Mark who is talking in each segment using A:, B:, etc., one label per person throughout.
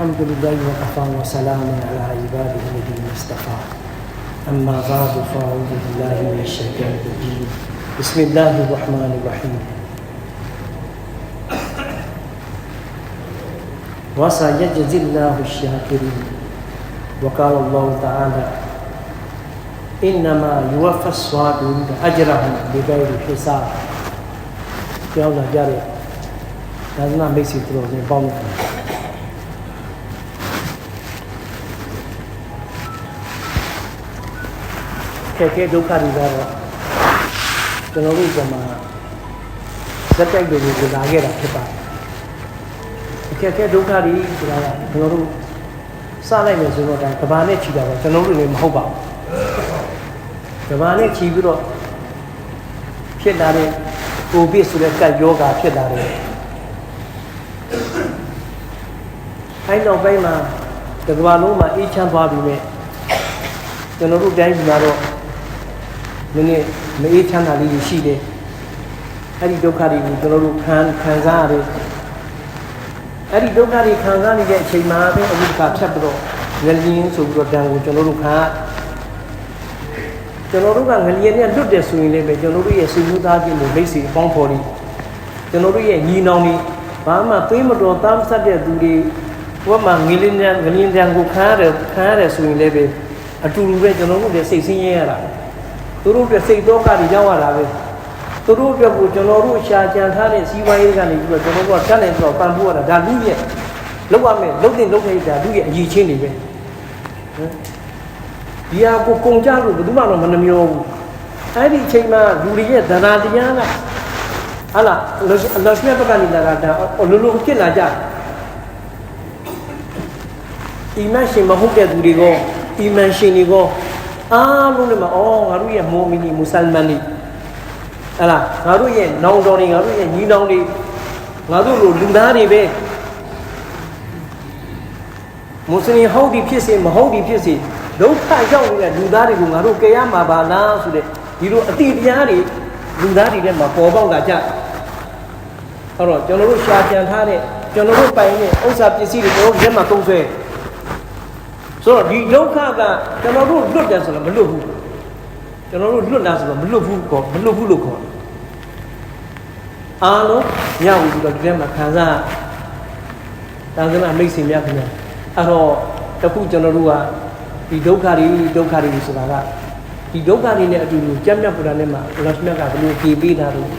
A: الحمد لله وكفى وسلام على عباده الذين اصطفى أما بعد فأعوذ بالله من الشيطان الرجيم بسم الله الرحمن الرحيم وسيجزي الله الشاكرين وقال الله تعالى إنما يوفى الصابرون أجرهم بغير حساب ပြောင်းလာကြတဲ့ဒါသနာမိတ်ဆွေတို့နဲ့ပေါင်းတယ် က်ခဲဒုက္ခတွေကတော့ကျွန်တော်တို့ကမှစက်တိုက်တွေကိုလာခဲ့တာဖြစ်ပါတယ်အခက်ခဲဒုက္ခတွေဆိုတာကကျွန်တော်တို့စလိုက်မယ်ဆိုတော့ဒါကဘာနဲ့ခြိတာပါကျွန်တော်တို့လည်းမဟုတ်ပါဘူးကဘာနဲ့ခြိပြီးတော့ဖြစ်လာတဲ့ကိုဗစ်ဆိုတဲ့ကပ်ယောဂါဖြစ်လာတယ်အဲနောက်ပိုင်းမှာတကဘာလုံးမှာအေးချမ်းသွားပြီမဲ့ကျွန်တော်တို့တိုင်းပြည်မှာတော့ နည်းနည်းမအေးချမ်းတာလေးတွေရှိတယ်အဲ့ဒီဒုက္ခတွေကိုကျွန်တော်တို့ခံခံစားရတယ်အဲ့ဒီဒုက္ခတွေခံစားနေတဲ့အချိန်မှာပဲအဝိဒကဖြတ်ပြီးတော့ငလျင်းဆိုပြီးတော့တန်ကိုကျွန်တော်တို့ခံကျွန်တော်တို့ကငလျင်နဲ့လွတ်တယ်ဆိုရင်လည်းပဲကျွန်တော်တို့ရဲ့ဆွေမျိုးသားချင်းတွေမိတ်ဆွေအပေါင်းဖော်တွေကျွန်တော်တို့ရဲ့ညီနောင်တွေဘာမှသွေးမတော်သားမဆက်တဲ့သူတွေဘဝမှာငလျင်နဲ့ငလျင်တန်ကိုခံရတယ်ခံရတယ်ဆိုရင်လည်းပဲအတူတူပဲကျွန်တော်တို့လည်းစိတ်ဆင်းရဲရတာ သူတို့တွေစိတ်တော့ကတွေရောက်ရတာပဲသူတို့အတွက်ကိုကျွန်တော်တို့ရှာကြံထားတဲ့စီးပွားရေးကနေပြီးတော့ကျွန်တော်တို့ကတတ်နိုင်တော့ပံ့ပိုးရတာဒါလူရဲ့လောက်ရမယ်လုံတင်လုံခိုင်းတာလူရဲ့အရေးချင်းတွေပဲဟမ်ဒီဟာကိုကုံကြလို့ဘယ်သူမှတော့မနှမျောဘူးအဲ့ဒီအချိန်မှာလူတွေရဲ့သနာတရားကဟာလားအလ္လာဟ်အလ္လာဟ်မြတ်ဘက်ကနေလာတာအလိုလိုဖြစ်လာကြအီမန်ရှင်မဟုတ်တဲ့သူတွေကအီမန်ရှင်တွေက အားလုံးလည်းမအော်ငါတို့ရဲ့မိုမီနီမွတ်ဆလမန်တွေဟာလားငါတို့ရဲ့နောင်တော်တွေငါတို့ရဲ့ညီနောင်တွေငါတို့လိုလူသားတွေပဲမွတ်စလင်ဟုတ်ဒီဖြစ်စေမဟုတ်ဒီဖြစ်စေဒုက္ခရောက်နေတဲ့လူသားတွေကိုငါတို့ကြရမှာပါလားဆိုတဲ့ဒီလိုအတိတရားတွေလူသားတွေထဲမှာပေါ်ပေါက်လာကြအဲ့တော့ကျွန်တော်တို့ရှာကြံထားတဲ့ကျွန်တော်တို့ပိုင်တဲ့ဥစ္စာပစ္စည်းတွေကျွန်တော်တို့လက်မှာသုံးဆွဲ ဆိုတော့ဒီဒုက္ခကကျွန်တော်တို့လွတ်တယ်ဆိုတော့မလွတ်ဘူးကျွန်တော်တို့လွတ်လာဆိုတော့မလွတ်ဘူးကောမလွတ်ဘူးလို့ခေါ်တယ်အားလုံးညဝပြီးတော့ဒီထဲမှာခံစားတာသနာမိတ်ဆွေများခင်ဗျာအဲ့တော့တခုကျွန်တော်တို့ကဒီဒုက္ခတွေဒုက္ခတွေဆိုတာကဒီဒုက္ခတွေနဲ့အတူတူကြက်မြတ်ပူရာနဲ့မှာလောရှမြတ်ကဘယ်လိုပြေပေးတာလို့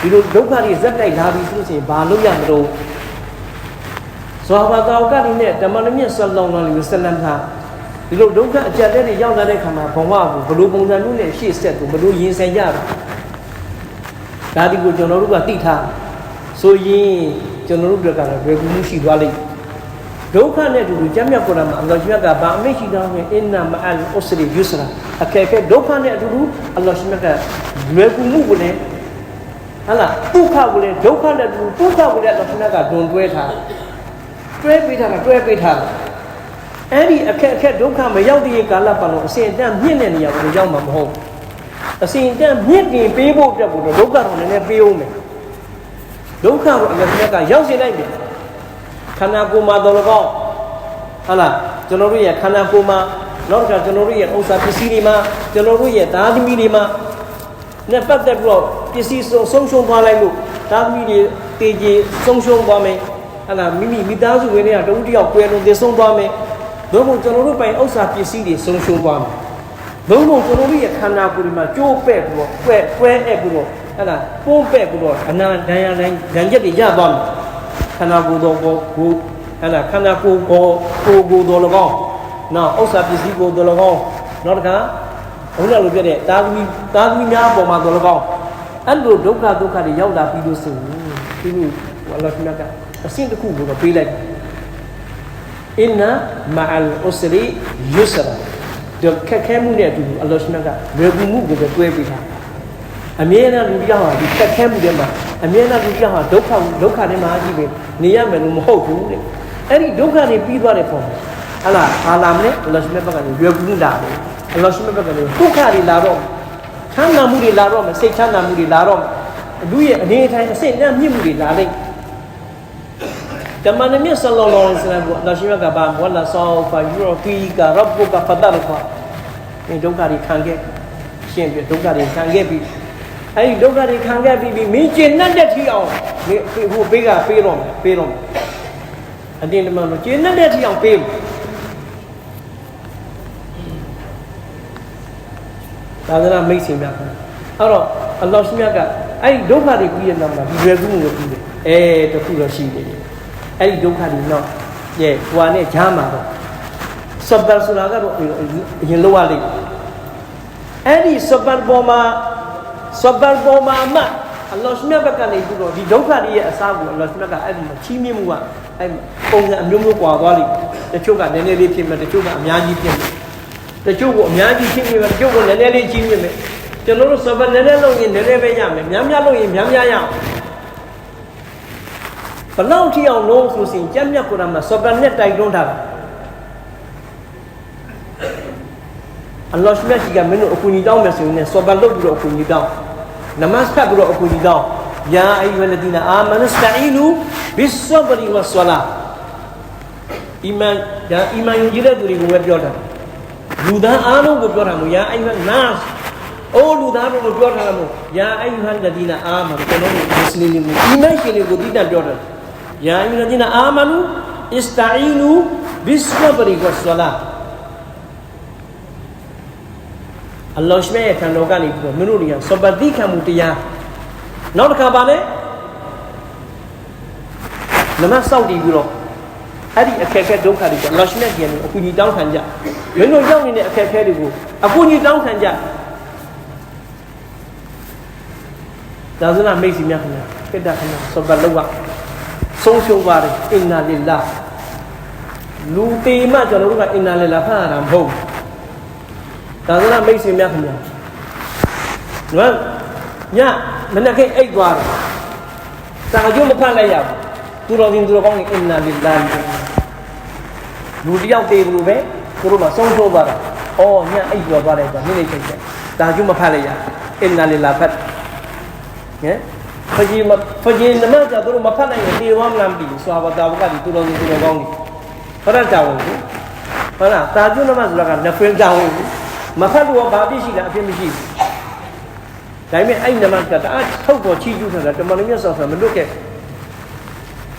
A: ဒီလိုဒုက္ခတွေဇက်တိုက်လာပြီဆိုလို့ရှိရင်ဘာလို့ရမလို့ဇော ဘာကောကတွေနဲ့တမန်တော်မြတ်ဆလ္လောလဟ်အလိုင်းဝဆလမ်ဟာဒီလိုဒုက္ခအကြက်တဲ့တွေရောက်လာတဲ့ခါမှာဘဝကိုဘယ်လိုပုံစံမျိုးနဲ့ရှေ့ဆက်ကိုဘယ်လိုရင်ဆိုင်ကြတာဒါဒီကိုကျွန်တော်တို့ကသိထားဆိုရင်ကျွန်တော်တို့ကတော့ဘယ်ကူမှုရှိသွားလိမ့်ဒုက္ခနဲ့တူတူကြမ်းမြတ်ကုရ်အာန်မှာအလ္လာဟ်မြတ်ကဗာအမိတ်ရှိတော်မူအင်နာမအလ်ဥစရီယူစရာအခက်အခဲဒုက္ခနဲ့အတူတူအလ္လာဟ်မြတ်ကလွယ်ကူမှုကိုလည်းဟာလားဒုက္ခကိုလည်းဒုက္ခနဲ့တူဒုက္ခကိုလည်းအလ္လာဟ်မြတ်ကဒွန်တွဲထား တွဲပေးထားတာတွဲပေးထားတာအဲ့ဒီအခက်အခဲဒုက္ခမရောက်တဲ့ကာလပတ်လုံးအစဉ်အတန်းမြင့်တဲ့နေရာကိုရောက်မှာမဟုတ်အစဉ်အတန်းမြင့်တင်ပေးဖို့အတွက်ကိုဒုက္ခတော့နည်းနည်းပေးအောင်မယ်ဒုက္ခကိုအလ္လာဟ်မြတ်ကရောက်စေလိုက်တယ်ခန္ဓာကိုယ်မှာတော်လကောင်းဟာလားကျွန်တော်တို့ရဲ့ခန္ဓာကိုယ်မှာနောက်တစ်ခါကျွန်တော်တို့ရဲ့ဥစ္စာပစ္စည်းတွေမှာကျွန်တော်တို့ရဲ့သားသမီးတွေမှာနဲ့ပတ်သက်ပြီးတော့ပစ္စည်းဆုံးဆုံးရှုံးသွားလိုက်လို့သားသမီးတွေတေကြီးဆုံးရှုံးသွားမယ် ဟာလားမိမိမိသားစုဝင်တွေကတဦးတယောက်ကွယ်လုံးသေဆုံးသွားမယ်ဘုံဘုံကျွန်တော်တို့ပိုင်ဥစ္စာပစ္စည်းတွေဆုံးရှုံးသွားမယ်ဘုံဘုံကျွန်တော်တို့ရဲ့ခန္ဓာကိုယ်တွေမှာကြိုးပဲ့ပြီးတော့ကွဲကွဲအပ်ပြီးတော့ဟာလားပုံးပဲ့ပြီးတော့အနာဒဏ်ရာဒဏ်ချက်တွေရသွားမယ်ခန္ဓာကိုယ်တော်ကိုကိုအဲ့ဒါခန္ဓာကိုယ်ကိုကိုယ်ကိုယ်တော်၎င်းနောက်ဥစ္စာပစ္စည်းကိုယ်တော်၎င်းနောက်တစ်ခါဘုရားလိုပြတဲ့တာသမီတာသမီများအပေါ်မှာတော်၎င်းအဲ့လိုဒုက္ခဒုက္ခတွေရောက်လာပြီးလို့ဆိုရင်ဒီလိုအလ္လာဟ်မြတ်က အဆင့်တစ်ခုကိုတော့ပေးလိုက်အင်နာမာအလ်ဥစရီယူစရာဒီခက်ခဲမှုနဲ့အတူအလ္လာဟ်မြတ်ကလွယ်ကူမှုကိုပဲတွဲပေးတာအမြဲတမ်းလူပြောင်းဟာဒီခက်ခဲမှုတွေမှာအမြဲတမ်းလူပြောင်းဟာဒုက္ခဒုက္ခတွေမှာကြီးပဲနေရမယ်လို့မဟုတ်ဘူးတဲ့အဲ့ဒီဒုက္ခတွေပြီးသွားတဲ့ပုံဟလာအာလာမနဲ့အလ္လာဟ်မြတ်ဘက်ကရွယ်ကူးလာတယ်အလ္လာဟ်မြတ်ဘက်ကဒုက္ခတွေလာတော့ချမ်းသာမှုတွေလာတော့မယ်စိတ်ချမ်းသာမှုတွေလာတော့လူရဲ့အနေထိုင်အဆင့်တန်းမြင့်မှုတွေလာလိမ့် ဒတမန်တော်မြတ်ဆလ္လာလဟ်အလိုင်းဝါဆလမ်ကအလ္လာဟ်ရှိမြတ်ကဘာဝလာဆောဖာယူရဖီကာရဘ်ဘူကဖဒရဖာဒီဒုက္ခတွေခံခဲ့ရှင်းပြဒုက္ခတွေခံခဲ့ပြီးအဲ့ဒီဒုက္ခတွေခံခဲ့ပြီးပြီးမင်းကျင်နဲ့တဲ့ထီအောင်ဒီဟိုပေးကပေးတော့မယ်ပေးတော့မယ်အတင်းတမန်တော်ကျင်နဲ့တဲ့ထီအောင်ပေးမယ်သာသနာမိတ်ဆွေများခင်အဲ့တော့အလ္လာဟ်ရှိမြတ်ကအဲ့ဒီဒုက္ခတွေပြီးရတဲ့မှာဒီရွယ်ကူးကိုပြီးတယ်အဲတခုတော့ရှိတယ် အဲ့ဒီဒုက္ခတွေတော့ရဲ့ဟိုဟာနဲ့ဂျားမှာတော့ဆဘ်ဆိုတာကတော့အရင်လောက်ရလိမ့်အဲ့ဒီဆဘ်ပေါ်မှာဆဘ်ပေါ်မှာမှအလ္လာဟ်ရှိမြတ်ဘက်ကနေပြီးတော့ဒီဒုက္ခတွေရဲ့အစားကိုအလ္လာဟ်ရှိမြတ်ကအဲ့ဒီမှာချီးမြှင့်မှုကအဲ့ပုံစံအမျိုးမျိုးကွာသွားလိမ့်တချို့ကနည်းနည်းလေးဖြစ်မယ်တချို့ကအများကြီးဖြစ်မယ်တချို့ကအများကြီးဖြစ်မယ်တချို့ကနည်းနည်းလေးကြီးမြင့်မယ်ကျွန်တော်တို့ဆဘ်နည်းနည်းလုပ်ရင်နည်းနည်းပဲရမယ်များများလုပ်ရင်များများရအောင် ဘလောက်ထိအောင်လို့ဆိုရင်ကြက်မြတ်ကုရ်အာန်မှာဆဘ်နဲ့တိုက်တွန်းထားတာအလ္လာဟ်ရှိမြတ်ကြီးကမင်းတို့အကူအညီတောင်းမယ်ဆိုရင်ဆဘ်လုပ်ပြီးတော့အကူအညီတောင်းနမတ်ဖတ်ပြီးတော့အကူအညီတောင်းယာအယုဟ်လဒီနာအာမနစတအီနူဘစ်ဆဘရီဝဆလာအီမန်ဒါအီမန်ယူကြတဲ့သူတွေကိုပဲပြောတာလူသားအားလုံးကိုပြောတာမို့ယာအယုဟ်နာစ်အိုးလူသားတို့ကိုပြောထားတာမို့ယာအယုဟ်လဒီနာအာမနကျွန်တော်တို့မွတ်စလင်တွေအီမန်ရှင်တွေကိုတည်တံ့ပြောတာ ယာအယုဟ်လဒီနာအာမနူအစ္စတာအီနူဘစ်ဆဘရီဝဆလာအလ္လာဟ်ရှမေရဲ့ခံတော်ကနေပြီးတော့မင်းတို့တွေကစပတိခံမှုတရားနောက်တစ်ခါပါလဲနမစောက်တည်ပြီးတော့အဲ့ဒီအခက်အခဲဒုက္ခတွေကအလ္လာဟ်ရှမေကြီးကအကူကြီးတောင်းခံကြမင်းတို့ရောက်နေတဲ့အခက်အခဲတွေကိုအကူကြီးတောင်းခံကြဒါစနာမိတ်စီများခင်ဗျာပိတ္တခင်ဗျာစပလောက ဆုံးရှုံးပါတယ်အင်နာလ illah လူတေမှကျွန်တော်တို့ကအင်နာလ illah ဖတ်ရတာမဟုတ်ဘူးသာသနာမိတ်ဆွေများခင်ဗျာငါညမနေ့ကအိတ်သွားတယ်တာကြုံမဖတ်လိုက်ရဘူးသူတော်ရှင်သူတော်ကောင်းကြီးအင်နာလ illah လူတယောက်တည်းဘူးပဲသူတို့မှဆုံးထိုးသွားတာအော်ညအိတ်သွားသွားတယ်ဆိုတာနေ့နေ့ချိန်ချက်တာကြုံမဖတ်လိုက်ရအင်နာလ illah ဖတ်ဟဲ့ ဖကြီးမဖကြီးနမကြသူတို့မဖတ်နိုင်ရင်တေဝမ်းလမ်းပြီစွာဘတာဘကဒီသူတော်ရှင်သူတော်ကောင်းကြီးဖရတ်တာဝင်ဘူးဟုတ်လားတာကျွန်းနမဆိုတာကနဖင်းတာဝင်ဘူးမဖတ်လို့ဘာဖြစ်ရှိတာအဖြစ်မရှိဘူးဒါပေမဲ့အဲ့နမကတအားထုတ်ပေါ်ချီးကျူးထားတာတမန်တော်မြတ်ဆောဆာမလွတ်ခဲ့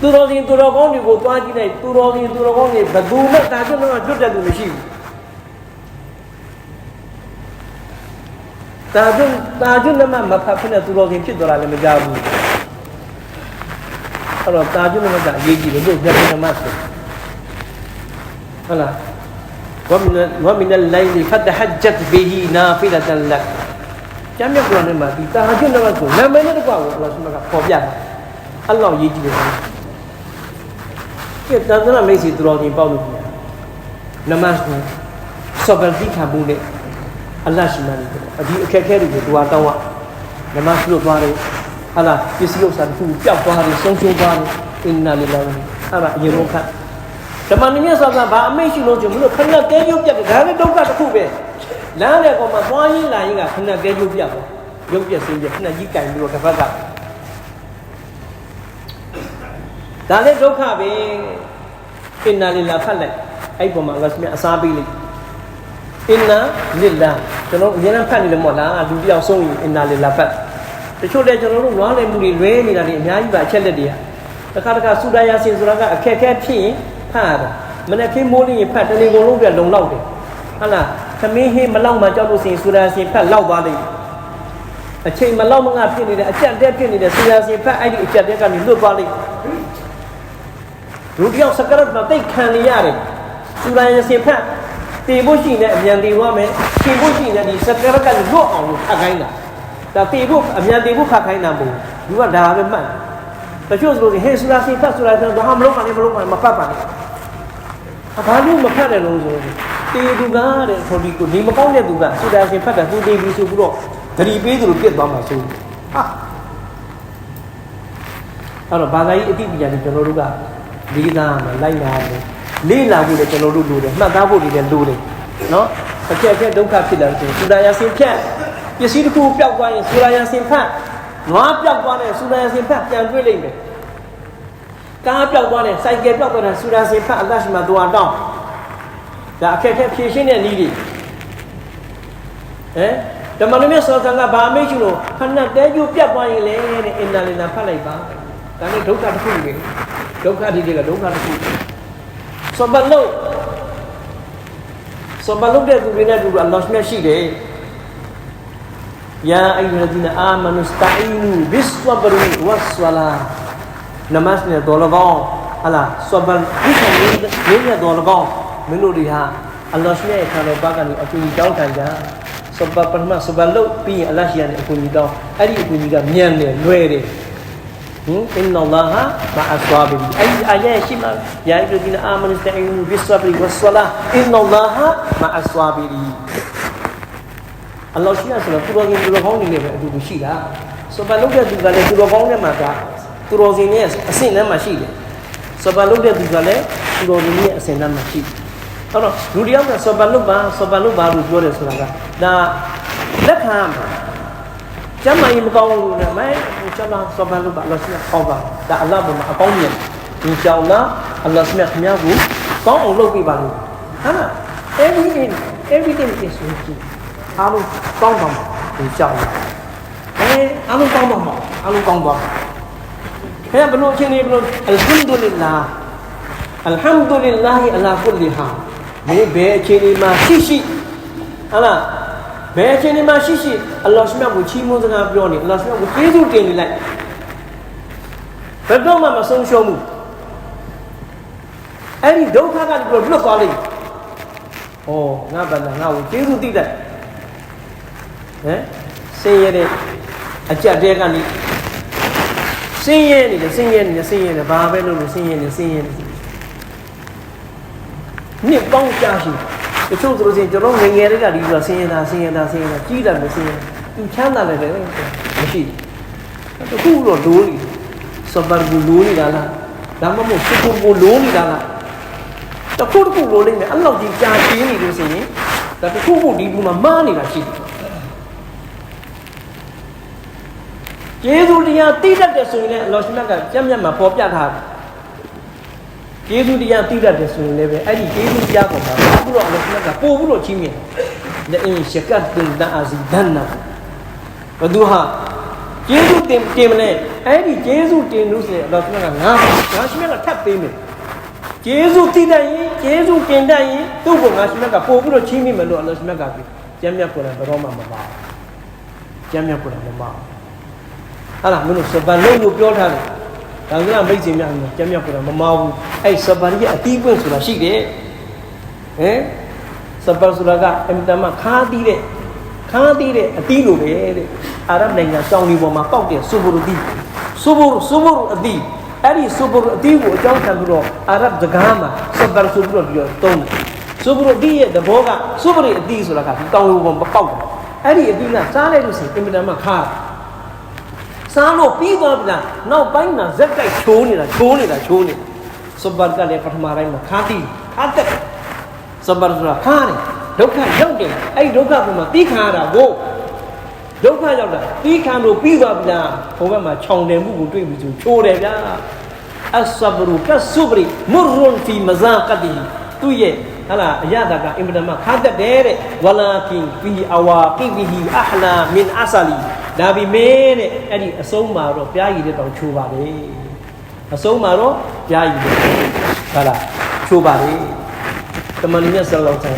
A: သူတော်ရှင်သူတော်ကောင်းတွေကိုတွားကြည့်လိုက်သူတော်ရှင်သူတော်ကောင်းတွေဘယ်သူမှတာကျွန်းနမကျွတ်တဲ့သူမရှိဘူး တာကျွန်းတာကျွန်းနမမဖတ်ဖြစ်တဲ့သူတော်ရှင်ဖြစ်သွားတာလည်းမကြဘူးအဲ့တော့တာကျွန်းနမကအရေးကြီးတယ်လို့ညက်နမဆိုဟုတ်လား ومن ومن الليل فتهجت به نافلة لك ကျမ်းမြတ်ကုရ်အာန်မှာဒီတာဟာကျွတ်နမတ်ကိုနာမည်နဲ့တကွာကိုအလ္လာဟ်ဆုမကပေါ်ပြတာအလ္လာဟ်ရေးကြည့်တယ်ကဲတန်တနာမိတ်ဆွေသူတော်ချင်းပေါက်လို့ပြန်နမတ်ကိုစောဘယ်တိခံမှုနဲ့ အလ္လာဟ်ရှိမှန်းတယ်အဒီအခက်အခဲတွေကိုသူဟာတောင်းရနမတ်လို့သွားတယ်ဟာလားပစ္စည်းဥစ္စာတစ်ခုပျောက်သွားတယ်ဆုံးရှုံးသွားတယ်အင်နာလ illah အဲ့ဒါအရင်ဆုံးခတ်ဓမ္မနည်းဆောက်ကဘာအမိတ်ရှိလို့ကျမလို့ခဏတဲရုပ်ပြတ်တယ်ဒါလည်းဒုက္ခတစ်ခုပဲလမ်းတဲ့ကောင်မှာသွားရင်းလာရင်းကခဏတဲရုပ်ပြတ်သွားရုပ်ပြတ်စင်းပြတ်ခဏကြီးကင်ပြီးတော့တစ်ဖက်ကဒါလည်းဒုက္ခပဲအင်နာလ illah ဖတ်လိုက်အဲ့ပေါ်မှာငါစမြအစားပေးလိုက် အင်နာလ illah ကျွန်တော်အများနဲ့ဖတ်နေတယ်မို့လားလူတယောက်ဆုံးရင်အင်နာလ illah ဖတ်တချို့တဲ့ကျွန်တော်တို့နွားလည်မှုတွေလွဲနေတာတွေအများကြီးပါအချက်လက်တွေကတခါတခါဆူဒါယာစင်ဆိုတာကအခက်အခဲဖြစ်ရင်ဖတ်ရတယ်မနေ့ခင်းမိုးလေးရင်ဖတ်တနေ့ကုန်လုံးပြလုံလောက်တယ်ဟုတ်လားသမင်းဟင်းမလောက်မှကြောက်လို့စင်ဆူဒါရှင်ဖတ်လောက်သွားလိမ့်အချိန်မလောက်မငါဖြစ်နေတဲ့အကြက်တက်ဖြစ်နေတဲ့ဆူဒါရှင်ဖတ်အဲ့ဒီအကြက်တက်ကနေလွတ်သွားလိမ့်လူတယောက်စကရတ်မှာတိတ်ခံနေရတယ်ဆူဒါရှင်ဖတ် တည်ဖို့ရှိနေအမြန်တည်သွားမယ်ရှင်ဖို့ရှိနေဒီစကရတ်ကလွတ်အောင်လို့ဖတ်ခိုင်းတာဒါတည်ဖို့အမြန်တည်ဖို့ဖတ်ခိုင်းတာမဟုတ်ဘူးလူကဒါပဲမှတ်တချို့ဆိုလို့ဟေးဆူဒါရှင်ဖတ်ဆူဒါရှင်တော့မလုပ်ပါနဲ့မလုပ်ပါနဲ့မဖတ်ပါနဲ့ဘာလို့မဖတ်တယ်လို့ဆိုရင်တေသူကတဲ့ဆိုဒီကိုနေမကောင်းတဲ့သူကဆူဒါရှင်ဖတ်တာသူတေပြီဆိုပြီးတော့ဂရီပေးသူလိုပြစ်သွားမှာဆိုဟာအဲ့တော့ဘာသာရေးအတိပညာတွေကျွန်တော်တို့ကလေးစားမှာလိုက်နာတယ် လေးလာဖို့လည်းကျွန်တော်တို့လိုတယ်မှတ်သားဖို့လည်းလိုတယ်နော်အခက်အခဲဒုက္ခဖြစ်လာတယ်ဆူဒါယာဆင်ဖြတ်ပစ္စည်းတစ်ခုပျောက်သွားရင်ဆူဒါယာဆင်ဖတ်နွားပျောက်သွားတဲ့ဆူဒါယာဆင်ဖတ်ပြန်တွေ့လိမ့်မယ်ကားပြောက်သွားတယ်စိုက်ကယ်ပြောက်သွားတယ်ဆူရာစင်ဖတ်အလ္လာဟ်ရှိမှဒူအာတောင်းဒါအခက်အခဲဖြေရှင်းတဲ့နည်းတွေဟမ်ဓမ္မနမြတ်ဆောဆန်ကဘာအမိတ်ရှိလို့ခဏတဲကျိုးပြတ်သွားရင်လေတဲ့အင်နာလင်နာဖတ်လိုက်ပါဒါနဲ့ဒုက္ခတစ်ခုပဲဒုက္ခတိတွေကဒုက္ခတစ်ခု ဆိုဘလို့ဆိုဘလို့တဲ့သူတွေနဲ့တူအလ္လာဟ်မြတ်ရှိတယ်ယာအယုဟ်လဒီနအာမနုစတာအီနူဘစ်ဝဘရီဝတ်ဆလာနမတ်နဲ့တော်လကောင်းဟလာဆိုဘဒီကနေ့နေ့ရတော်လကောင်းမင်းတို့တွေဟာအလ္လာဟ်မြတ်ရဲ့ခါတော်ဘာကနေအကူအညီတောင်းခံကြဆဘပထမဆဘလို့ပြီးရင်အလ္လာဟ်ရှိရတဲ့အကူအညီတောင်းအဲ့ဒီအကူအညီကမြန်တယ်လွယ်တယ် ဟင်အင်နလာဟာမာအဆွာဘီအဲ့ဒီအရဲ့ရှိမှာယာအီဒ်ဒီနအာမနုစတာအီနူဘစ်ဝဘရီဝတ်ဆလာအင်နလာဟာမာအဆွာဘီအလ္လာဟ်ရှိရဆိုတော့သူတော်ရှင်သူတော်ကောင်းတွေနဲ့ပဲအတူတူရှိတာဆိုပါလို့တဲ့သူကလည်းသူတော်ကောင်းတွေမှာကသူတော်စင်ရဲ့အဆင့်ထဲမှာရှိတယ်ဆိုပါလို့တဲ့သူကလည်းသူတော်စင်ရဲ့အဆင့်ထဲမှာရှိတယ်အဲ့တော့လူတယောက်ကဆိုပါလို့ပါဆိုပါလို့ပါလို့ပြောတယ်ဆိုတာကဒါလက်ခံမှာ ကျမ်းမာရေးမကောင်းဘူးနဲ့မဲကျမ်းမာဆိုပါလို့ပါအလ္လာဟ်ရှိရဟောပါဒါအလ္လာဟ်ဘုံမှာအကောင်းမြင်အင်ရှာအလ္လာဟ်အလ္လာဟ်ရှိရခင်ဗျားကိုကောင်းအောင်လုပ်ပေးပါလို့ဟာလား everything everything is okay အားလုံးကောင်းပါမှာဒီကြောက်အဲအားလုံးကောင်းပါမှာအားလုံးကောင်းပါခဲဘလို့ချင်းနေဘလို့အလ်ဟမ်ဒူလ illah အလ်ဟမ်ဒူလ illah အလာကုလီဟာဒီဘယ်အချိန်ဒီမှာရှိရှိဟာလား ဘယ်အချိန်ဒီမှာရှိရှိအလ္လာဟ်ရှမြတ်ကိုချီးမွမ်းစကားပြောနေအလ္လာဟ်ရှမြတ်ကိုကျေးဇူးတင်နေလိုက်ဘယ်တော့မှမဆုံးရှုံးဘူးအဲ့ဒီဒုက္ခကနေပြီးတော့လွတ်သွားလိမ့်ဩငါဘာလဲငါ့ကိုကျေးဇူးတည်တယ်ဟမ်ဆင်းရဲတဲ့အကြက်တဲကနေဆင်းရဲနေတယ်ဆင်းရဲနေတယ်ဆင်းရဲနေဘာပဲလုပ်လို့ဆင်းရဲနေဆင်းရဲနေနှစ်ပေါင်းကြာရှိတ ချို့ဆိုလို့ရှိရင်ကျွန်တော်ငငယ်တွေကဒီဆိုဆင်းရဲတာဆင်းရဲတာဆင်းရဲတာကြီးတယ်မဆင်းရဲသူချမ်းသာတယ်လေမရှိတခုတော့လိုးနေစဘာဘူလိုးနေတာလားဒါမှမဟုတ်စကူဘူလိုးနေတာလားတခုတခုလိုးနေတယ်အဲ့လောက်ကြီးကြာရှင်းနေလို့ဆိုရင်ဒါတခုခုဒီဘူးမှာမားနေတာရှိတယ်ကျေးဇူးတရားသိတတ်တယ်ဆိုရင်လည်းအလောရှိမြတ်ကကြက်မြတ်မှာပေါ်ပြထားတယ် ကျေးဇူးတရားသိတတ်တယ်ဆိုရင်လည်းပဲအဲ့ဒီကျေးဇူးတရားပေါ်မှာပို့ပြီးတော့အလောရှိမြတ်ကပို့ပြီးတော့ချီးမြှင့်တယ်အင်းရှကတ်တင်တာအဇီဒန်နာဘဒူဟာကျေးဇူးတင်တင်မလဲအဲ့ဒီကျေးဇူးတင်လို့ဆိုရင်အလောရှိမြတ်ကငါငါရှိမြတ်ကထပ်ပေးမယ်ကျေးဇူးသိတတ်ရင်ကျေးဇူးတင်တတ်ရင်သူ့ကိုငါရှိမြတ်ကပို့ပြီးတော့ချီးမြှင့်မယ်လို့အလောရှိမြတ်ကပြောကျမ်းမြတ်ကိုယ်တိုင်ဘယ်တော့မှမပါကျမ်းမြတ်ကိုယ်တိုင်မပါဟာလားမင်းတို့စပန်လုံးလို့ပြောထားတယ် ဒါကမိတ်ဆွေများကျမ်းမြတ်ကိုယ်တိုင်မမဘူးအဲ့စပန်ရဲ့အတီးပွင့်ဆိုတာရှိတယ်ဟမ်စပန်ဆိုတာကအင်တမခါသီးတဲ့ခါသီးတဲ့အတီးလိုပဲတဲ့အာရဗ်နိုင်ငံတောင်ဒီပေါ်မှာပေါက်တဲ့ဆူဘူရူတီဆူဘူရူဆူဘူရူအတီးအဲ့ဒီဆူဘူရူအတီးကိုအကြောင်းခံပြီးတော့အာရဗ်စကားမှာစပန်ဆိုပြီးတော့ပြောတုံးတယ်ဆူဘူရူအတီးရဲ့သဘောကဆူဘူရူအတီးဆိုတာကဒီတောင်ဒီပေါ်မှာပေါက်တယ်အဲ့ဒီအတီးကစားလိုက်လို့ရှိရင်အင်တမခါ စားလို့ပြီးသွားပြီလားနောက်ပိုင်းမှာဇက်တိုက်ချိုးနေတာချိုးနေတာချိုးနေတာစဘတ်ကလည်းပထမတိုင်းမှာခါတိခါတက်စဘတ်ဆိုတာခါတယ်ဒုက္ခရောက်တယ်အဲ့ဒီဒုက္ခကမှပြီးခါရတာကိုဒုက္ခရောက်တာပြီးခံလို့ပြီးသွားပြီလားဘုံဘက်မှာခြောင်တယ်မှုကိုတွေ့ပြီဆိုချိုးတယ်ဗျာအဆဘရူကဆူဘရီမူရွန်ဖီမဇာကတီသူ့ရဲ့ဟလာအရသာကအင်မတန်မှခါတက်တယ်တဲ့ဝလာကင်ဖီအဝါကိဘီဟီအဟလာမင်အဆလီ ဒါပေမဲ့တဲ့အဲ့ဒီအဆုံးမှာတော့ပြားရည်တဲ့တောင်ချိုးပါလေအဆုံးမှာတော့ပြားရည်တဲ့ဟာလားချိုးပါလေတမန်တော်မြတ်ဆလ္လောလ္လဟ်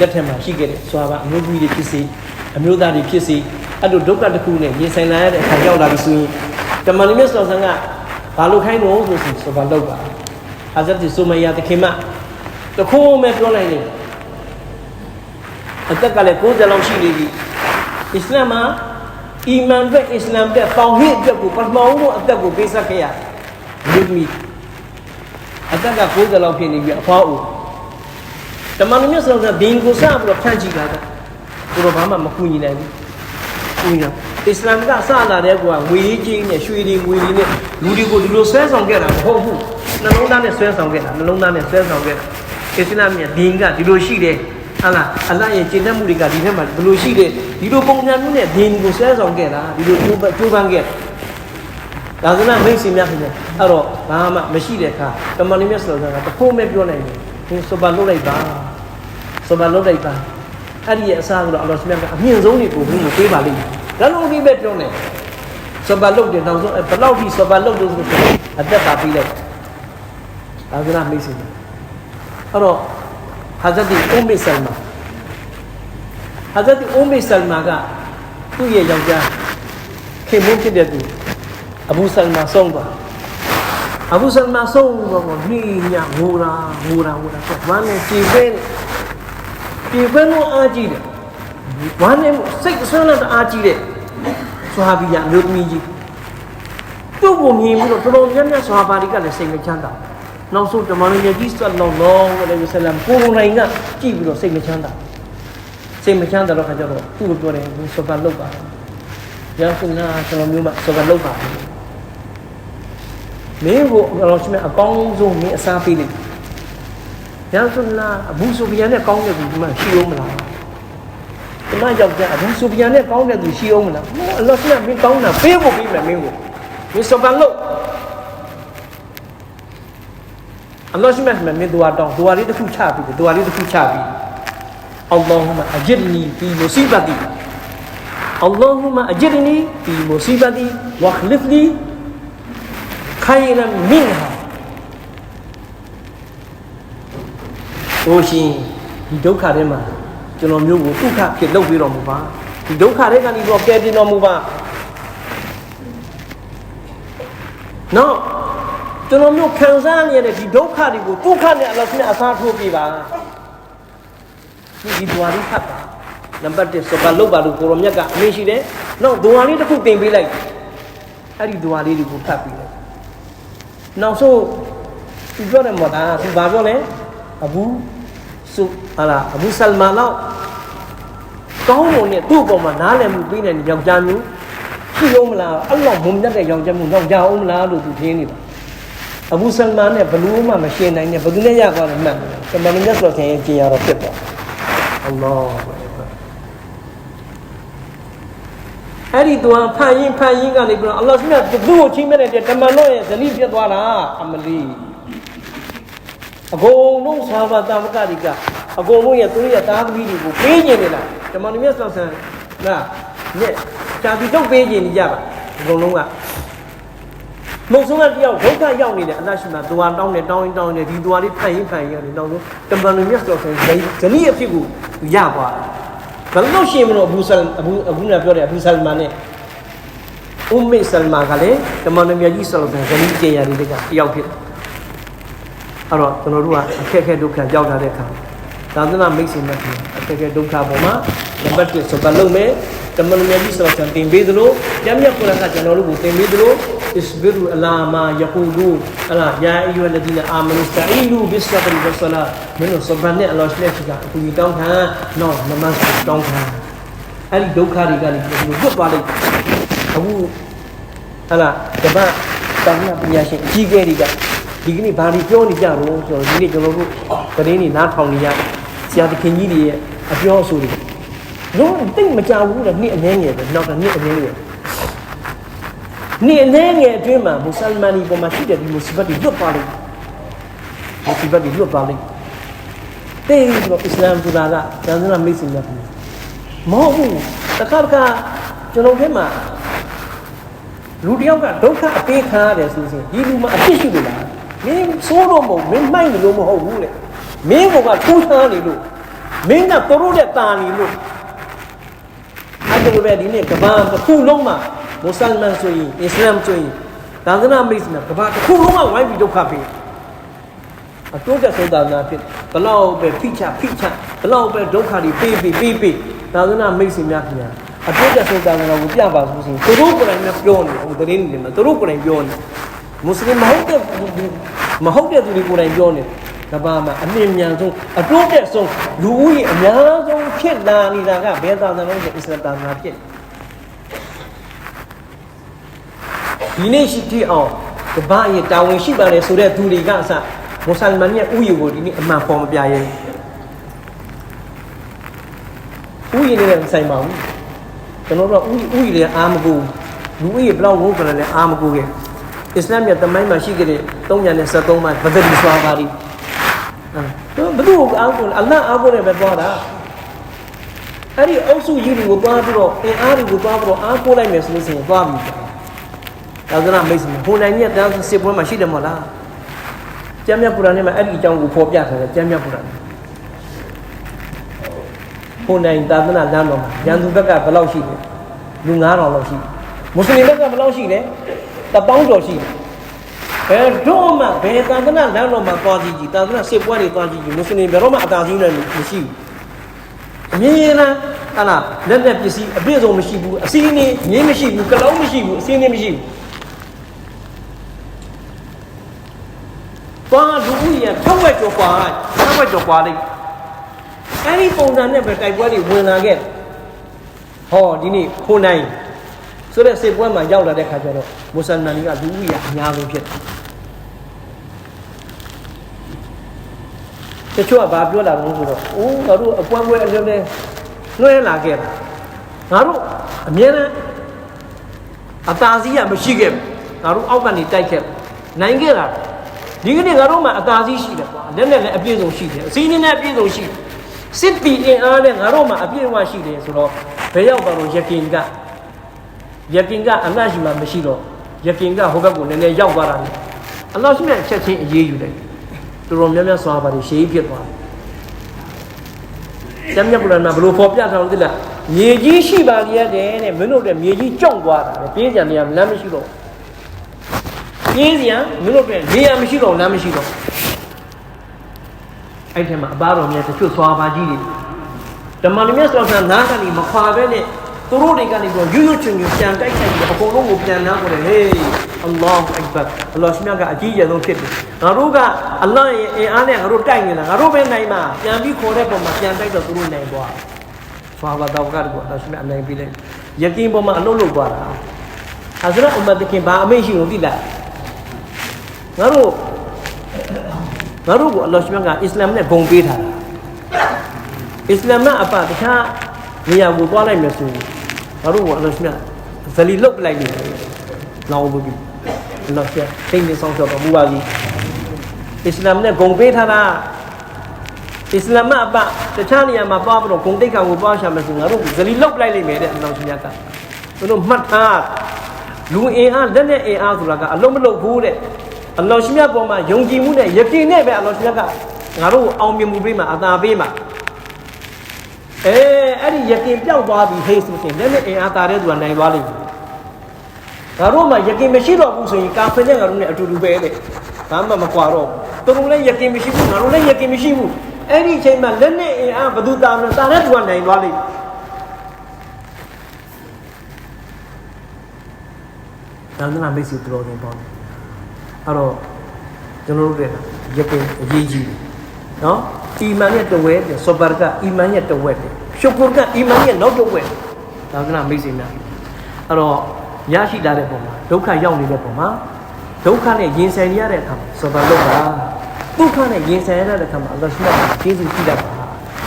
A: လက်ထက်မှာရှိခဲ့တဲ့စွာပါအမျိုးသမီးတွေဖြစ်စေအမျိုးသားတွေဖြစ်စေအဲ့လိုဒုက္ခတစ်ခုနဲ့ရင်ဆိုင်လာရတဲ့အခါရောက်လာပြီဆိုရင်တမန်တော်မြတ်ဆလ္လောလ္လဟ်ကဘာလို့ခိုင်းတော့ဆိုဆိုဘာလုပ်ပါဟာဇတ်တီဆိုမယာတခင်မတခုမှပြောနိုင်တယ်အသက်ကလည်း90လောက်ရှိနေပြီအစ္စလာမ်မှာ အီမန်အတွက်အစ္စလာမ်အတွက်ပေါင်ဟစ်အတွက်ကိုပထမဦးဆုံးအသက်ကိုပေးဆက်ခဲ့ရလူမီအသက်က90လောက်ဖြစ်နေပြီအဖွားဦးတမန်တော်မြတ်ဆလောကဒင်းကိုစပြီးတော့ဖြန့်ကြည့်လာတာသူတို့ဘာမှမကူညီနိုင်ဘူးကူညီတာအစ္စလာမ်ကစလာတဲ့ကွာငွေကြီးနဲ့ရွှေတွေငွေတွေနဲ့လူတွေကိုဒီလိုဆွဲဆောင်ခဲ့တာမဟုတ်ဘူးနှလုံးသားနဲ့ဆွဲဆောင်ခဲ့တာနှလုံးသားနဲ့ဆွဲဆောင်ခဲ့တာအစ္စလာမ်ရဲ့ဒင်းကဒီလိုရှိတယ် ဟာလားအလ္လာဟ်ရဲ့ကျင့်တတ်မှုတွေကဒီထဲမှာဘယ်လိုရှိတယ်ဒီလိုပုံစံမျိုးနဲ့ဒင်းကိုဆွဲဆောင်ခဲ့တာဒီလိုကျိုးကျိုးပန်းခဲ့ဘဒါကနာမိတ်ဆွေများခင်ဗျအဲ့တော့ဘာမှမရှိတဲ့အခါတမန်တော်မြတ်ဆလောဆာကတဖို့မဲ့ပြောနိုင်တယ်သင်ဆိုပါလုပ်လိုက်ပါဆိုပါလုပ်လိုက်ပါအဲ့ဒီရဲ့အစားကတော့အလ္လာဟ်ဆုဘဟာကအမြင့်ဆုံးနေကိုဘုရားပေးပါလိမ့်မယ်ဒါလို့ဒီပဲပြောနေဆိုပါလုပ်တယ်နောက်ဆုံးဘယ်လောက်ထိဆိုပါလုပ်လို့ဆိုအသက်ပါပြီးလိုက်ဒါကနာမိတ်ဆွေအဲ့တော့ ဟာဇတ်ဒီအုမ်မေဆလမာဟာဇတ်ဒီအုမ်မေဆလမာကသူ့ရဲ့ယောက်ျားခင်မုန်းဖြစ်တဲ့သူအဘူဆလမာဆုံးသွားအဘူဆလမာဆုံးတော့မိညာငိုတာငိုတာငိုတာဆိုဘာနဲ့ကြည်ပဲကြည်ပဲလို့အားကြည့်တယ်ဘာနဲ့စိတ်ဆွမ်းလာအားကြည့်တဲ့ဆွာဘီယာမျိုးသမီးကြီးသူ့ကိုမြင်ပြီးတော့တော်တော်များများဆွာဘာတွေကလည်းစိတ်မချမ်းသာ နောက်ဆုံးတမန်တော်ကြီးဆလ္လောလဟ်အလိုင်းဝဆလမ်ကိုရိုနိုင်ကကြည့်ပြီးတော့စိတ်မချမ်းသာစိတ်မချမ်းသာတော့ခါကျတော့သူ့လိုပြောတယ်ဆွာဘာလောက်ပါရဆုနာကျွန်တော်မျိုးမှဆွာဘာလောက်ပါမင်းကိုအလောရှိမဲ့အကောင်းဆုံးမင်းအစားပေးလိုက်ရဆုနာအဘူဆိုဗီယန်နဲ့ကောင်းတဲ့သူဒီမှာရှိအောင်မလားဒီမှာကြောက်ကြအဘူဆိုဗီယန်နဲ့ကောင်းတဲ့သူရှိအောင်မလားအလောရှိမဲ့မင်းကောင်းတာပေးဖို့ပေးမယ်မင်းကိုမင်းဆွာဘာလောက် အလ္လာဟ်ရှိမဲ့မင်းဒူဝါတောင်းဒူဝါလေးတစ်ခုချပြီးဒူဝါလေးတစ်ခုချပြီးအလ္လာဟူမအဂျစ်နီဖီမူဆီဘတ်တီအလ္လာဟူမအဂျစ်နီဖီမူဆီဘတ်တီဝခလစ်လီခိုင်ရန်မင်ဟာဟိုရှင်ဒီဒုက္ခထဲမှာကျွန်တော်မျိုးကိုဒုက္ခဖြစ်လုပ်ပြီးတော်မူပါဒီဒုက္ခတွေကနေတော့ကယ်တင်တော်မူပါနော က်ကျွန်တော်မျိုးခံစားနေရတဲ့ဒီဒုက္ခတွေကိုဒုက္ခနဲ့အလ္လာဟ်နဲ့အစားထိုးပြပါဒီဒီဒွါလေးဖတ်ပါနံပါတ်1ဆိုပါလုတ်ပါလို့ကိုရောမြတ်ကအမေရှိတယ်နောက်ဒွါလေးတစ်ခုတင်ပေးလိုက်အဲ့ဒီဒွါလေးတွေကိုဖတ်ပြီးလိုက်နောက်ဆုံးသူပြောတယ်မော်တာသူဘာပြောလဲအဘူဆုဟာလာအဘူဆလမန်လောက်ကောင်းပုံနဲ့သူ့အပေါ်မှာနားလည်မှုပေးနေတဲ့ယောက်ျားမျိုးရှိအောင်မလားအဲ့လောက်မုံမြတ်တဲ့ယောက်ျားမျိုးတော့ကြအောင်မလားလို့သူထင်နေတာ အဘူဆလမန်နဲ့ဘလူးမှမရှင်းနိုင်နဲ့ဘယ်သူနဲ့ရသွားလဲမှတ်တယ်ကမန်မြတ်ဆိုတဲ့ကျင်ရတော့ဖြစ်သွားအလ္လာဟ်အဲ့ဒီတော့ဖန်ရင်ဖန်ရင်ကနေပြီးတော့အလ္လာဟ်ဆုမြတ်သူ့ကိုချင်းမဲ့တဲ့တမန်တော်ရဲ့ဇနီးဖြစ်သွားတာအမလီအကုန်လုံးသာဘာတာမကတိကအကုန်လုံးရဲ့သူတို့ရဲ့သားသမီးတွေကိုပေးနေတယ်လားတမန်တော်မြတ်ဆောက်ဆန်လားညက်ဇာတိတော့ပေးနေကြပါအကုန်လုံးက မုံဆုံးကတယောက်ဒုက္ခရောက်နေတယ်အလရှိမသူဟာတောင်းနေတောင်းရင်တောင်းနေဒီသူဟာလေးဖန်ရင်ဖန်ရင်ရတယ်နောက်ဆုံးတမန်တော်မြတ်ဆောက်ဆန်ဇနီးအဖြစ်ကိုရသွားတယ်ဘယ်လို့ရှိမလို့အဘူဆလမ်အဘူအဘူနာပြောတယ်အဘူဆလမန်နဲ့အုမ္မေဆလမာကလည်းတမန်တော်မြတ်ကြီးဆောက်ဆန်ဇနီးကျေရလေးတွေကတယောက်ဖြစ်တယ်အဲ့တော့ကျွန်တော်တို့ကအခက်အခဲဒုက္ခရောက်လာတဲ့အခါသာသနာမိတ်ဆွေများခင်အခက်အခဲဒုက္ခပေါ်မှာနံပါတ်1ဆိုပါလုံးမယ်တမန်တော်မြတ်ကြီးဆောက်ဆန်တင်ပေးသလိုကျမ်းမြတ်ကုရ်အာန်ကကျွန်တော်တို့ကိုတင်ပေးသလို isbiru ala ma yaqulun ala ya ayyuhalladhina amanu sta'inu bis sabri was salah မင်းတို့စဘာနဲ့အလောရှိလက်ရှိကအကူကြီးတောင်းခံနောက်နမတ်တောင်းခံအဲ့ဒီဒုက္ခတွေကနေဘယ်လိုလွတ်သွားလိမ့်အခုဟလာတပတ်တာမန်ပညာရှင်အကြီးအကဲတွေကဒီကနေ့ဘာတွေပြောနေကြတော့ဆိုတော့ဒီနေ့ကျွန်တော်တို့သတင်းတွေနားထောင်နေရဆရာသခင်ကြီးတွေရဲ့အပြောအဆိုတွေတော့တိတ်မကြဘူးလေနှစ်အနည်းငယ်ပဲနောက်ကနှစ်အနည်းငယ် နေ့အနည်းငယ်အတွင်းမှာမွတ်စလမန်တွေပေါ်မှာရှိတဲ့ဒီမုစဘတ်တွေလွတ်သွားလိုက်မုစဘတ်တွေလွတ်သွားလိုက်တေးပြီးတော့အစ္စလာမ်ဆိုတာကကျန်စနာမိတ်ဆွေများပြီမဟုတ်ဘူးတခါတခါကျွန်တော်ထဲမှာလူတယောက်ကဒုက္ခအပေးခံရတယ်ဆိုရင်ဒီလူမှာအဖြစ်ရှိလို့လားမင်းဆိုးတော့မဟုတ်မင်းမိုက်လို့မဟုတ်ဘူးလေမင်းကထိုးချမ်းနေလို့မင်းကသူတို့တဲ့တာနေလို့အဲ့ဒါပဲဒီနေ့ကဘာတစ်ခုလုံးမှာ မွတ်စလမန်ဆိုရင်အစ္စလာမ်ဆိုရင်သာသနာမိတ်ဆွေကဘာတစ်ခုလုံးကဝိုင်းပြီးဒုက္ခပေးအတိုးတက်ဆုံးသာသနာဖြစ်ဘလောက်ပဲဖိချဖိချဘလောက်ပဲဒုက္ခတွေပေးပေးပေးပေးသာသနာမိတ်ဆွေများခင်ဗျာအတိုးတက်ဆုံးသာသနာကိုပြပါဆိုရင်သူတို့ကိုယ်တိုင်လည်းပြောနေဟိုတရင်နေမှာသူတို့ကိုယ်တိုင်ပြောနေမွတ်စလင်မဟုတ်တဲ့မဟုတ်တဲ့သူတွေကိုယ်တိုင်ပြောနေကဘာမှာအမြင့်မြန်ဆုံးအတိုးတက်ဆုံးလူဦးရေအများဆုံးဖြစ်လာနေတာကဘယ်သာသနာလဲအစ္စလာမ်သာသနာဖြစ် ဒီနေ့ရှိတိအောင်ကဘာရဲ့တာဝန်ရှိပါတယ်ဆိုတဲ့သူတွေကအစမွတ်စလမန်ရဲ့ဥယျာဉ်ကိုဒီနေ့အမှန်ပေါ်မပြရဲဘူးဥယျာဉ်နဲ့ဆိုင်ပါဘူးကျွန်တော်တို့ဥဥယျာဉ်လည်းအာမကူလူဥယျာဉ်ဘလောက်ဝုန်းကလည်းအာမကူရဲ့အစ္စလာမ်ရဲ့တမိုင်းမှာရှိကြတဲ့373မှာဘဒရီဆွာပါရီအဲဘယ်သူ့ကိုအားကိုအလ္လာဟ်အားကိုနဲ့ပဲသွားတာအဲ့ဒီအုပ်စုကြီးတွေကိုသွားပြီးတော့အင်အားတွေကိုသွားပြီးတော့အားကိုလိုက်မယ်ဆိုလို့ရှိရင်သွားပြီ သာသနာမိတ်ဆွေဟိုနိုင်မြတ်တန်းစစ်ပွဲမှာရှိတယ်မဟုတ်လားကျမ်းမြတ်ကုရ်အာန်ထဲမှာအဲ့ဒီအကြောင်းကိုဖော်ပြထားတယ်ကျမ်းမြတ်ကုရ်အာန်ဟိုနိုင်သာသနာလမ်းတော်မှာရန်သူဘက်ကဘယ်လောက်ရှိလဲလူ9000လောက်ရှိမွတ်စလင်ဘက်ကဘယ်လောက်ရှိလဲတပေါင်းကျော်ရှိတယ်ဘယ်တော့မှဘယ်သာသနာလမ်းတော်မှာသွားကြည့်ကြည့်သာသနာစစ်ပွဲတွေသွားကြည့်ကြည့်မွတ်စလင်ဘယ်တော့မှအသာစီးနဲ့မရှိဘူးအမြင်လားဟာလားလက်လက်ပစ္စည်းအပြည့်စုံမရှိဘူးအစည်းအင်းငင်းမရှိဘူးကလုံးမရှိဘူးအစည်းအင်းမရှိဘူး သွားလူဦးရေထောက်ဝက်ကျော်ကွာထောက်ဝက်ကျော်ကွာလိုက်အဲ့ဒီပုံစံနဲ့ပဲတိုက်ပွဲတွေဝင်လာခဲ့ဟောဒီနေ့ခိုးနိုင်ဆိုတဲ့စေပွဲမှာရောက်လာတဲ့ခါကျတော့မွတ်စလမန်တွေကလူဦးရေအများဆုံးဖြစ်တယ်တချို့ကဘာပြောလာလို့ဆိုတော့အိုးငါတို့အပွမ်းပွဲအလုံးနဲ့လွှဲလာခဲ့တာငါတို့အမြဲတမ်းအသာစီးရမရှိခဲ့ဘူးငါတို့အောက်ကနေတိုက်ခဲ့နိုင်ခဲ့တာ ဒီကနေ့ငါတို့မှာအသာစီးရှိတယ်ကွာလက်နဲ့လည်းအပြည့်စုံရှိတယ်အစည်းနဲ့လည်းအပြည့်စုံရှိတယ်စစ်တီအင်အားနဲ့ငါတို့မှာအပြည့်အဝရှိတယ်ဆိုတော့ဘယ်ရောက်ပါလို့ယကင်ကယကင်ကအလတ်ရှိမှမရှိတော့ယကင်ကဟိုဘက်ကိုနည်းနည်းရောက်သွားတာလေအလ္လာဟ်ရှိမြတ်ချက်ချင်းအေးအေးယူတယ်တော်တော်များများစွာပါတယ်ရှေးဖြစ်သွားတယ်ကျမ်းမြတ်ကုရ်အာန်မှာဘလို့ဖော်ပြထားလို့သိလားမြေကြီးရှိပါလျက်တဲ့တဲ့မင်းတို့တဲ့မြေကြီးကြောက်သွားတာလေပြေးကြံနေရလမ်းမရှိတော့ ပြေးစရာမင်းတို့တဲ့နေရာမရှိတော့လမ်းမရှိတော့အဲ့ထဲမှာအပါတော်မြတ်တချို့စွာပါကြီးတွေဓမ္မလူမြတ်စွာဆန်နားကနေမခွာပဲနဲ့သူတို့တွေကနေပြီးရွရွချွင်ချွင်ပြန်တိုက်ခိုက်ပြီးအကုန်လုံးကိုပြန်နာကိုလေဟေးအလ္လာဟ်အက်ဘတ်အလ္လာဟ်ရှင်ကအကြီးကျယ်ဆုံးဖြစ်တယ်ငါတို့ကအလ္လာဟ်ရဲ့အင်အားနဲ့ငါတို့တိုက်နေတာငါတို့ပဲနိုင်မှာပြန်ပြီးခေါ်တဲ့ပုံမှာပြန်တိုက်တော့သူတို့နိုင်သွားဆွာဘာတော်ကတော့အလ္လာဟ်ရှင်အနိုင်ပြီးလိုက်ယကင်းပေါ်မှာအလုံးလုံးသွားတာဟာဇရအမတ်တခင်ဘာအမိန့်ရှိလို့သိလား ငါတို့ငါတို့ကိုအလ္လာဟ်ရှင်ကအစ္စလာမ်နဲ့ဂုံပေးထားတာအစ္စလာမ်ကအပတခြားနေရာကိုသွားလိုက်မယ်ဆိုရင်ငါတို့ကအလ္လာဟ်ရှင်ဇလီလုတ်လိုက်နေတယ်နောက်ဘူးပြီအလ္လာဟ်ရှင်သိနေဆောင်တော့မူပါဘူးအစ္စလာမ်နဲ့ဂုံပေးထားတာအစ္စလာမ်အပတခြားနေရာမှာသွားပြီးတော့ဂုံတိတ်ခါကိုသွားရှာမယ်ဆိုငါတို့ဇလီလုတ်လိုက်လိမ့်မယ်တဲ့အလ္လာဟ်ရှင်ကသူတို့မှတ်ထားလူအင်အားလက်နဲ့အင်အားဆိုတာကအလုံးမလုံးဘူးတဲ့ အလ္လာဟ်ရှင်မြတ်ပေါ်မှာယုံကြည်မှုနဲ့ယကင်နဲ့ပဲအလ္လာဟ်ရှင်ကငါတို့အောင်မြင်မှုပေးမှာအသာပေးမှာအဲအဲ့ဒီယကင်ပြောက်သွားပြီဟေးဆိုရင်လက်နဲ့အင်အားတာတဲ့သူကနိုင်သွားလိမ့်မယ်ငါတို့မှာယကင်မရှိတော့ဘူးဆိုရင်ကာဖင်နဲ့ငါတို့နဲ့အတူတူပဲတဲ့ဘာမှမကွာတော့သူတို့လည်းယကင်မရှိဘူးငါတို့လည်းယကင်မရှိဘူးအဲ့ဒီအချိန်မှာလက်နဲ့အင်အားဘသူတာမလဲတာတဲ့သူကနိုင်သွားလိမ့်မယ်သာသနာမိတ်ဆွေတော်တော်ပေါ့ အဲ့တော့ကျွန်တော်တို့တဲ့ရကင်အရေးကြီးနော်အီမန်ရဲ့တဝဲတဲ့ဆောဘာကအီမန်ရဲ့တဝဲတဲ့ရှုကုရကအီမန်ရဲ့နောက်တဝဲသာသနာမိတ်ဆွေများအဲ့တော့ရရှိလာတဲ့ပုံမှာဒုက္ခရောက်နေတဲ့ပုံမှာဒုက္ခနဲ့ရင်ဆိုင်ရတဲ့အခါမှာဆောဘာလုပ်တာဒုက္ခနဲ့ရင်ဆိုင်ရတဲ့အခါမှာအလ္လာဟ်ရှိခိုးကျေးဇူးပြုတတ်ပါ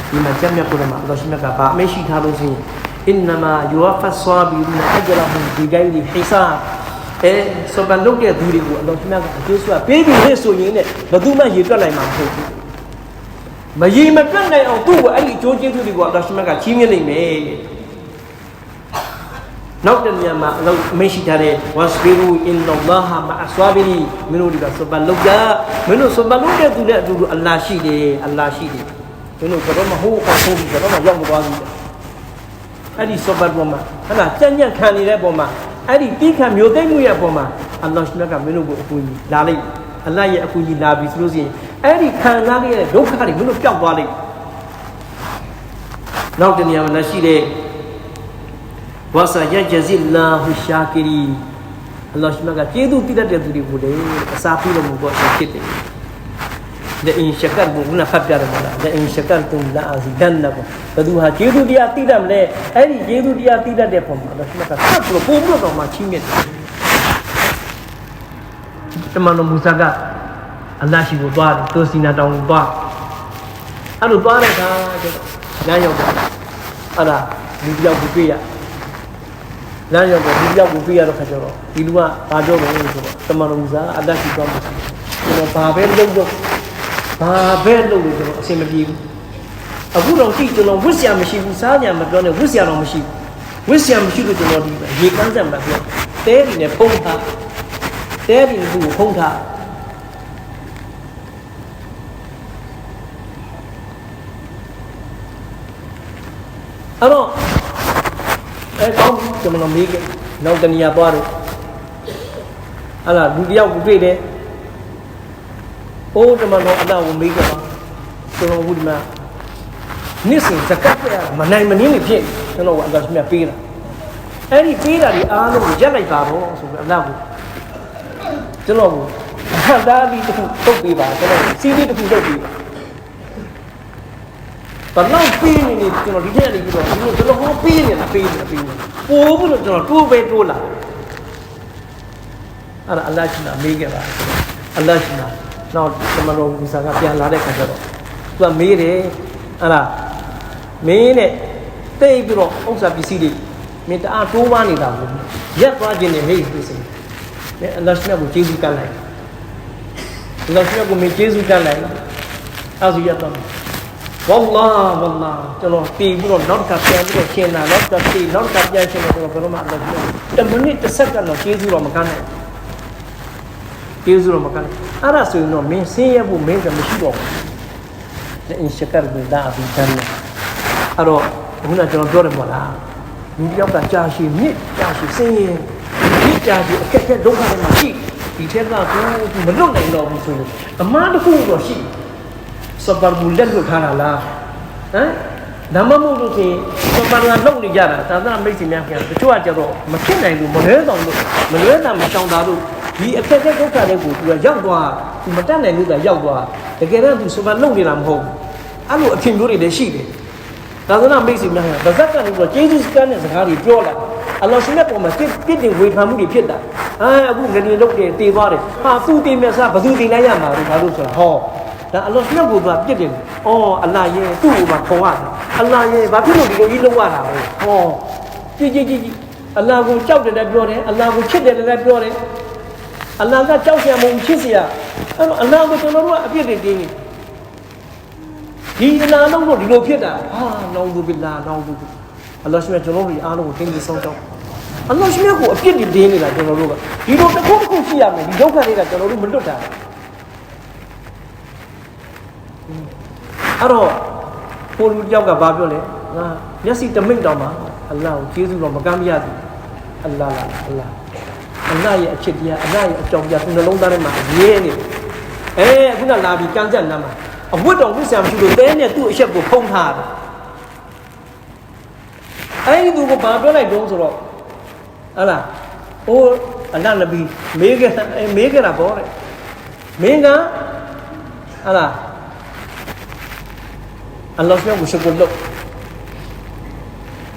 A: ဒီမှာကျမ်းမြတ်ကုရ်မှာအလ္လာဟ်ရှိမြတ်ကဘာအမရှိထားလို့ဆိုရင်အင်နမာယူဝဖတ်ဆွာဘီရူ အဂျရာဟူဒီဂိုင်ဒီဟီဆာအဲဆိုပန်လုပ်တဲ့သူတွေကိုအလောင်းမြတ်ကအကျိုးဆိုတာပေးပြီးလေဆိုရင်လည်းဘယ်သူမှရေတွက်နိုင်မှာမဟုတ်ဘူးမရေမတွက်နိုင်အောင်သူ့ကိုအဲ့ဒီအကျိုးကျေးဇူးတွေကိုအလောင်းမြတ်ကချီးမြှင့်နိုင်မယ်နောက်တနေရာမှာအလောင်းမရှိထားတဲ့ဝတ်စဘီရူအင်နောလာဟာမအဆွာဘီရီမင်းတို့ဒီကဆိုပန်လုပ်ကြမင်းတို့ဆိုပန်လုပ်တဲ့သူနဲ့အတူတူအလ္လာရှိတယ်အလ္လာရှိတယ်မင်းတို့ကတော့မဟုတ်အောင်ဟုတ်ပြီးတော့မှရောက်မသွားဘူးအဲ့ဒီဆိုပန်ပေါ်မှာဟဲ့လားကြံ့ကြံ့ခံနေတဲ့ပုံမှာ အဲ့ဒီတိခတ်မျိုးသိမ့်မှုရဲ့အပေါ်မှာအလ္လာဟ်ရှင်ကမင်းတို့ကိုအကူအညီလာလိုက်အလ္လာဟ်ရဲ့အကူအညီလာပြီဆိုလို့ရှိရင်အဲ့ဒီခံစားခဲ့ရတဲ့ဒုက္ခတွေမင်းတို့ပျောက်သွားလိမ့်နောက်တနေရာမှာလက်ရှိတဲ့ဝါဆာယဂျဇီလာဟူရှာကီရီအလ္လာဟ်ရှင်ကကျေးဇူးတည်တတ်တဲ့သူတွေကိုလည်းအစာပြုလို့မပေါ်ဖြစ်တယ် လေအင်ရှကတ်ဘူးနာဖတ်ပြတယ်မလားလေအင်ရှကတ်တုလာအစီဒန်နကောဘသူဟာဂျေဒူတရားသိတတ်မလဲအဲ့ဒီဂျေဒူတရားသိတတ်တဲ့ပုံမှာလက်မှတ်ကဖတ်လို့ပုံလို့တော့မှချင်းမြင့်တယ်တမန်တော်မူဆာကအလ္လာဟ်ရှိကိုသွားတယ်သူစီနာတောင်ကိုသွားအဲ့လိုသွားတဲ့အခါကျတော့လမ်းရောက်တယ်အဲ့ဒါလူပြောက်ကိုတွေ့ရလမ်းရောက်တယ်လူပြောက်ကိုတွေ့ရတော့ခါကျတော့ဒီလူကဘာပြောမလဲဆိုတော့တမန်တော်မူဆာကအလ္လာဟ်ရှိသွားမှာကျွန်တော်ဘာပဲလုပ်တော့ ဘာပဲလုပ်လို့ကျွန်တော်အဆင်မပြေဘူးအခုတော့ကြည့်ကျွန်တော်ဝစ်စရာမရှိဘူးစားကြမပြောနဲ့ဝစ်စရာတော့မရှိဘူးဝစ်စရာမရှိလို့ကျွန်တော်ဒီရေကန်းစက်မှာပြောတဲဒီနဲ့ဖုံးထားတဲဒီနဲ့သူ့ကိုဖုံးထားအဲ့တော့အဲကောင်းကျွန်တော်မေးခဲ့နောက်တနေရာသွားတော့ဟာလာလူတယောက်ကိုတွေ့တယ် အိုးကျွန်တော်အနာကိုမေးခဲ့ပါကျွန်တော်ဘုဒီမှာနေ့စဉ်ဇကတ်ပြရမနိုင်မနှင်းနေဖြစ်ကျွန်တော်ကအတော်မြတ်ပေးတာအဲ့ဒီပေးတာဒီအားလုံးကိုရက်လိုက်ပါတော့ဆိုပြီးအနာကိုကျွန်တော်ကိုအဟံသားပြီးတစ်ခုတုတ်ပေးပါကျွန်တော်စီးပြီးတစ်ခုတုတ်ပေးပါဘလောက်ပေးနေနေကျွန်တော်ဒီထက်နေပြီးတော့ဒီလိုကျွန်တော်ဟောပေးနေတာပေးနေတာပေးနေတာပို့ဘူးလို့ကျွန်တော်တိုးပဲတိုးလာအဲ့ဒါအလ္လာဟ်ရှင်အမေးခဲ့ပါအလ္လာဟ်ရှင် နောက်သမတော်ဝီဇာကပြန်လာတဲ့ခါကျတော့သူကမေးတယ်အဲ့ဒါမင်းနဲ့တိတ်ပြီးတော့ဥစ္စာပစ္စည်းတွေမင်းတအားတိုးပါနေတာဘူးရက်သွားခြင်းနဲ့ဟေးပစ္စည်းနဲ့အလ္လာဟ်ရှင်ကိုကျေးဇူးကမ်းလိုက်အလ္လာဟ်ရှင်ကိုမင်းကျေးဇူးကမ်းလိုက်အဲ့ဒါရက်တော့ဝလ္လာဝလ္လာကျွန်တော်တည်ပြီးတော့နောက်တစ်ခါပြန်ပြီးတော့ရှင်းတာနောက်တစ်ခါတည်နောက်တစ်ခါပြန်ရှင်းတော့ကျွန်တော်ဘယ်တော့မှအလုပ်လုပ်တမိနစ်တစ်ဆက်ကတော့ကျေးဇူးတော့မကမ်းနိုင်ကျေးဇူးတော့မကမ်းနိုင် အဲ့ဒါဆိုရင်တော့မင်းဆင်းရဲဖို့မင်းကမရှိတော့ဘူးလက်အင်ရှကာဘီဒါအဘီတန်အဲ့တော့ခုနကကျွန်တော်ပြောတယ်မဟုတ်လားလူတစ်ယောက်ကကြာရှည်မြစ်ကြာရှည်ဆင်းရဲမြစ်ကြာရှည်အခက်အခဲဒုက္ခတွေမှာရှိဒီထက်ကသူမလွတ်နိုင်တော့ဘူးဆိုရင်အမားတစ်ခုတော့ရှိစပါဘူလက်လွတ်ထားတာလားဟမ် ဒါမှမဟုတ်လို့ဆိုရင်စပါလာလုံနေကြတာသာသနာမိတ်ဆွေများပြန်တချို့ကကြတော့မဖြစ်နိုင်ဘူးမလွဲဆောင်လို့မလွဲတာမရှောင်တာလို့ဒီအခက်အခဲဒုက္ခတွေကိုသူကရောက်သွားသူမတတ်နိုင်လို့ကရောက်သွားတကယ်တော့သူစပါလုံနေတာမဟုတ်ဘူးအဲ့လိုအထင်မျိုးတွေလည်းရှိတယ်သာသနာမိတ်ဆွေများကဗဇက်ကနေပြီးတော့ကျေးဇူးစကန်တဲ့စကားတွေပြောလာအလ္လာဟ်ရှင်ရဲ့ပုံမှာပြစ်ပြစ်တင်ဝေဖန်မှုတွေဖြစ်တာအဲအခုငရေလုတ်တယ်တည်သွားတယ်ဟာသူ့တင်မဲ့စားဘယ်သူတင်လိုက်ရမှာလဲဒါလို့ဆိုတာဟော ဒါအလောနှုတ်ကိုပါပြစ်တယ်။အော်အလာရဲ့သူ့ကိုပါခေါ်ရတာ။အလာရဲ့ဘာဖြစ်လို့ဒီလိုကြီးလုပ်ရတာလဲ။ဟောကြည်ကြည်ကြည်အလာကိုကြောက်တယ်လည်းပြောတယ်အလာကိုချစ်တယ်လည်းပြောတယ်။အလာကကြောက်ရမှမချစ်စရာ။အဲ့တော့အလာကိုကျွန်တော်တို့ကအပြစ်တွေတင်းနေ။ဒီအလာလုံးတော့ဒီလိုဖြစ်တာ။ဟာလောင်းသူဘီလာလောင်းသူ။အလောရှိမြတ်ကျွန်တော်တို့အားလုံးကိုတင်းပြီးဆုံးတော့အလောရှိမြတ်ကိုအပြစ်တွေတင်းနေတာကျွန်တော်တို့ကဒီလိုတစ်ခုတစ်ခုရှိရမယ်ဒီဒုက္ခတွေကကျွန်တော်တို့မလွတ်တာ။ အဲ့တော့ကိုလူတယောက်ကဘာပြောလဲငါမျက်စိတမိတ်တောင်မှအလ္လာဟ်ကိုကျေးဇူးတော်မကမ်းမရဘူးအလ္လာဟ်လားအလ္လာဟ်အလ္လာဟ်ရဲ့အချစ်တရားအလ္လာဟ်ရဲ့အကြောင်းပြသူနှလုံးသားထဲမှာရင်းနေအဲအခုနလာပြီးကမ်းကြက်နမ်းမှာအဝတ်တော်ဝတ်ဆံမရှိလို့တဲနဲ့သူ့အချက်ကိုဖုံးထားတယ်အဲ့ဒီသူကဘာပြောလိုက်တုံးဆိုတော့ဟလာဟိုအလ္လာဟ်နဗီမေးခဲ့မေးခဲ့တာပေါ့တဲ့မင်းကဟလာ အလ္လာဟ်ရှင်ကိုရှုကုလုပ်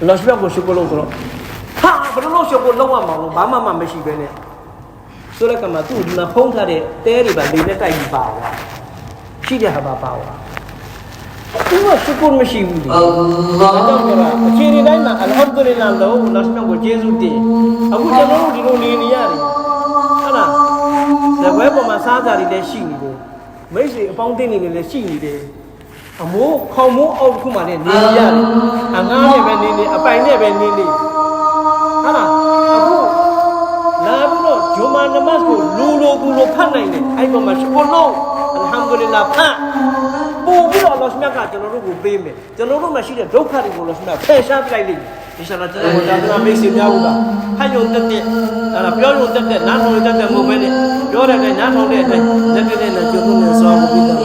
A: အလ္လာဟ်ရှင်ကိုရှုကုလုပ်ဆိုတော့ဟာဘယ်လိုလုပ်ရှုကုလုပ်ရမှာလို့ဘာမှမမရှိပဲနဲ့ဆိုတဲ့ကမှာသူ့ဒီမှာဖုံးထားတဲ့တဲတွေပါလေနဲ့တိုက်ပြီးပါသွားရှိတဲ့ဟာပါပါသွားသူကရှုကုမရှိဘူးလေအလ္လာဟ်ကအခြေအနေတိုင်းမှာအလ်ဟမ်ဒူလ illah လို့အလ္လာဟ်ရှင်ကိုကျေးဇူးတင်အခုကျွန်တော်တို့ဒီလိုနေနေရတယ်ဟုတ်လားဇဝဲပေါ်မှာစားကြတွေလည်းရှိနေတယ်မိတ်ဆွေအပေါင်းအသင်းတွေလည်းရှိနေတယ် အမိုးခေါမိုးအောက်တစ်ခုမှလည်းနေရတယ်အငားနဲ့ပဲနေနေအပိုင်နဲ့ပဲနေနေဟုတ်လားအခုလာပြီးတော့ဂျူမာနမတ်ကိုလူလိုကူလိုဖတ်နိုင်တယ်အဲ့ပေါ်မှာရှုလို့အလ်ဟမ်ဒူလ illah ဖတ်ပို့ပြီးတော့အလ္လာဟ်မြတ်ကကျွန်တော်တို့ကိုပေးမယ်ကျွန်တော်တို့မှာရှိတဲ့ဒုက္ခတွေကိုလည်းမြတ်ဖယ်ရှားပြလိုက်လိမ့်မယ်အင်ရှာအလ္လာဟ်ကျွန်တော်တို့ဒါကမိတ်ဆွေများဘူးကဟန်ယုံတက်တဲ့အဲ့ဒါပြောယုံတက်တဲ့နားထောင်တက်တဲ့မဟုတ်ပဲနဲ့ပြောတဲ့အတိုင်းနားထောင်တဲ့အတိုင်းလက်ကနေနဲ့ကြုံလို့နဲ့ဆောင်းပြီးတော့